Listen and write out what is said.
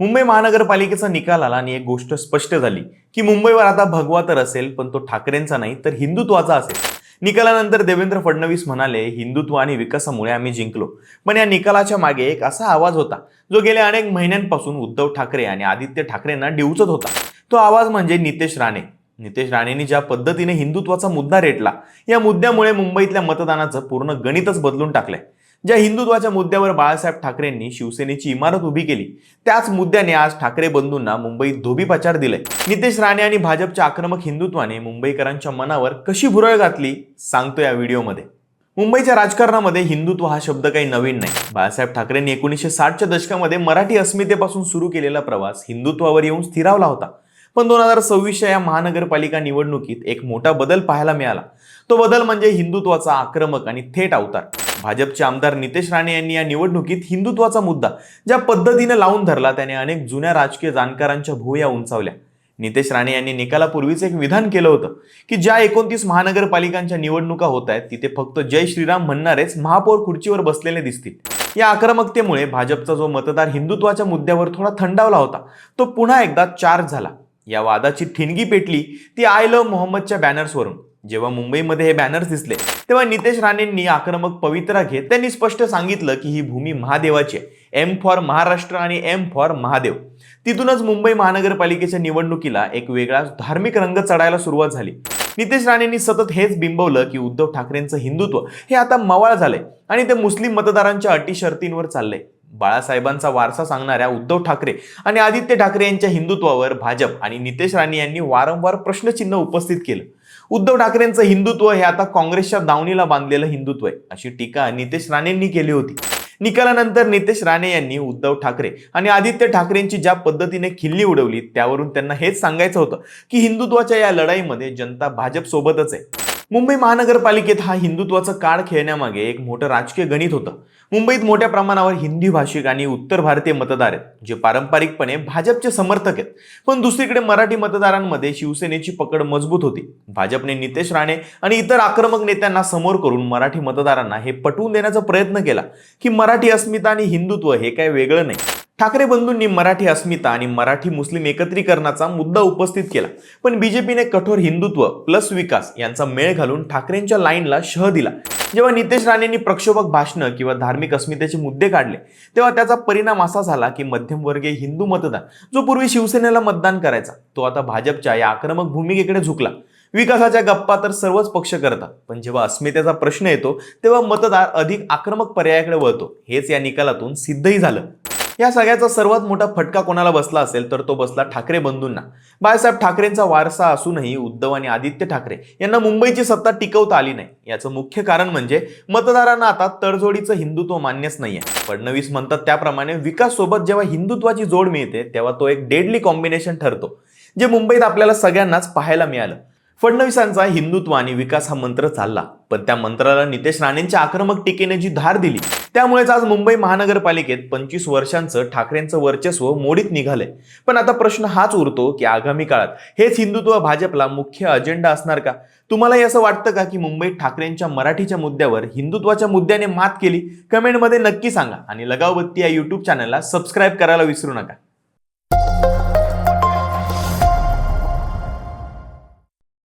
मुंबई महानगरपालिकेचा निकाल आला आणि एक गोष्ट स्पष्ट झाली की मुंबईवर आता भगवा तर असेल पण तो ठाकरेंचा नाही तर हिंदुत्वाचा असेल. निकालानंतर देवेंद्र फडणवीस म्हणाले हिंदुत्व आणि विकासामुळे आम्ही जिंकलो. पण या निकालाच्या मागे एक असा आवाज होता जो गेल्या अनेक महिन्यांपासून उद्धव ठाकरे आणि आदित्य ठाकरेंना डिवचत होता. तो आवाज म्हणजे नितेश राणे. नितेश राणेंनी ज्या पद्धतीने हिंदुत्वाचा मुद्दा रेटला या मुद्द्यामुळे मुंबईतल्या मतदानाचं पूर्ण गणितच बदलून टाकलंय. ज्या हिंदुत्वाच्या मुद्द्यावर बाळासाहेब ठाकरेंनी शिवसेनेची इमारत उभी केली त्याच मुद्द्याने आज ठाकरे बंधूंना मुंबईत धोबीपछाड दिलंय. नितेश राणे आणि भाजपच्या आक्रमक हिंदुत्वाने मुंबईकरांच्या मनावर कशी भुरळ घातली सांगतो या व्हिडिओमध्ये. मुंबईच्या राजकारणामध्ये हिंदुत्व हा शब्द काही नवीन नाही. बाळासाहेब ठाकरेंनी एकोणीसशे साठच्या दशकामध्ये मराठी अस्मितेपासून सुरू केलेला प्रवास हिंदुत्वावर येऊन स्थिरावला होता. पण दोन हजार सव्वीसच्या या महानगरपालिका निवडणुकीत एक मोठा बदल पाहायला मिळाला. तो बदल म्हणजे हिंदुत्वाचा आक्रमक आणि थेट अवतार. भाजपचे आमदार नितेश राणे यांनी या निवडणुकीत हिंदुत्वाचा मुद्दा ज्या पद्धतीने लावून धरला त्याने अनेक जुन्या राजकीय जाणकारांच्या भूया उंचावल्या. नितेश राणे यांनी निकालापूर्वीच एक विधान केलं होतं की ज्या एकोणतीस महानगरपालिकांच्या निवडणुका होत आहेत तिथे फक्त जय श्रीराम म्हणणारेच महापौर खुर्चीवर बसलेले दिसतील. या आक्रमकतेमुळे भाजपचा जो मतदार हिंदुत्वाच्या मुद्द्यावर थोडा थंडावला होता तो पुन्हा एकदा चार्ज झाला. या वादाची ठिणगी पेटली ती आय लव्ह मोहम्मदच्या बॅनर्सवरून जेव्हा मुंबईमध्ये हे बॅनर्स दिसले तेव्हा नितेश राणेंनी आक्रमक पवित्रा घेत त्यांनी स्पष्ट सांगितलं की ही भूमी महादेवाची आहे. एम फॉर महाराष्ट्र आणि एम फॉर महादेव. तिथूनच मुंबई महानगरपालिकेच्या निवडणुकीला एक वेगळाच धार्मिक रंग चढायला सुरुवात झाली. नितेश राणेंनी सतत हेच बिंबवलं की उद्धव ठाकरेंचं हिंदुत्व हे आता मवाळ झालंय आणि ते मुस्लिम मतदारांच्या अटी शर्तींवर चाललंय. बाळासाहेबांचा वारसा सांगणाऱ्या उद्धव ठाकरे आणि आदित्य ठाकरे यांच्या हिंदुत्वावर भाजप आणि नितेश राणे यांनी वारंवार प्रश्नचिन्ह उपस्थित केलं. उद्धव ठाकरेंचं हिंदुत्व हे आता काँग्रेसच्या दावणीला बांधलेलं हिंदुत्व आहे. अशी टीका नितेश राणेंनी केली होती. निकालानंतर नितेश राणे यांनी उद्धव ठाकरे आणि आदित्य ठाकरेंची ज्या पद्धतीने खिल्ली उडवली त्यावरून त्यांना हेच सांगायचं होतं की हिंदुत्वाच्या या लढाईमध्ये जनता भाजप सोबतच आहे. मुंबई महानगरपालिकेत हा हिंदुत्वाचा काळ खेळण्यामागे एक मोठं राजकीय गणित होतं. मुंबईत मोठ्या प्रमाणावर हिंदी भाषिक आणि उत्तर भारतीय मतदार आहेत जे पारंपरिकपणे भाजपचे समर्थक आहेत. पण दुसरीकडे मराठी मतदारांमध्ये शिवसेनेची पकड मजबूत होती. भाजपने नितेश राणे आणि इतर आक्रमक नेत्यांना समोर करून मराठी मतदारांना हे पटवून देण्याचा प्रयत्न केला की मराठी अस्मिता आणि हिंदुत्व हे काय वेगळं नाही. ठाकरे बंधूंनी मराठी अस्मिता आणि मराठी मुस्लिम एकत्रीकरणाचा मुद्दा उपस्थित केला. पण बीजेपीने कठोर हिंदुत्व प्लस विकास यांचा मेळ घालून ठाकरेंच्या लाईनला शह दिला. जेव्हा नितेश राणेंनी प्रक्षोभक भाषणं किंवा धार्मिक अस्मितेचे मुद्दे काढले तेव्हा त्याचा परिणाम असा झाला की मध्यमवर्गीय हिंदू मतदार जो पूर्वी शिवसेनेला मतदान करायचा तो आता भाजपच्या या आक्रमक भूमिकेकडे झुकला. विकासाच्या गप्पा तर सर्वच पक्ष करतात पण जेव्हा अस्मितेचा प्रश्न येतो तेव्हा मतदार अधिक आक्रमक पर्यायाकडे वळतो. हेच या निकालातून सिद्धही झालं. या सगळ्याचा सर्वात मोठा फटका कोणाला बसला असेल तर तो बसला ठाकरे बंधूंना. बाळासाहेब ठाकरेंचा वारसा असूनही उद्धव आणि आदित्य ठाकरे यांना मुंबईची सत्ता टिकवता आली नाही. याचं मुख्य कारण म्हणजे मतदारांना आता तडजोडीचं हिंदुत्व मान्यच नाहीये. फडणवीस म्हणतात त्याप्रमाणे विकास सोबत जेव्हा हिंदुत्वाची जोड मिळते तेव्हा तो एक डेडली कॉम्बिनेशन ठरतो जे मुंबईत आपल्याला सगळ्यांनाच पाहायला मिळालं. फडणवीसांचा हिंदुत्व आणि विकास हा मंत्र चालला पण त्या मंत्राला नितेश राणेंच्या आक्रमक टीकेने जी धार दिली त्यामुळेच आज मुंबई महानगरपालिकेत पंचवीस वर्षांचं ठाकरेंचं वर्चस्व मोडीत निघालंय. पण आता प्रश्न हाच उरतो की आगामी काळात हेच हिंदुत्व भाजपला मुख्य अजेंडा असणार का? तुम्हालाही असं वाटतं का की मुंबईत ठाकरेंच्या मराठीच्या मुद्द्यावर हिंदुत्वाच्या मुद्द्याने मात केली? कमेंटमध्ये नक्की सांगा आणि लगावबत्ती या युट्यूब चॅनलला सबस्क्राईब करायला विसरू नका.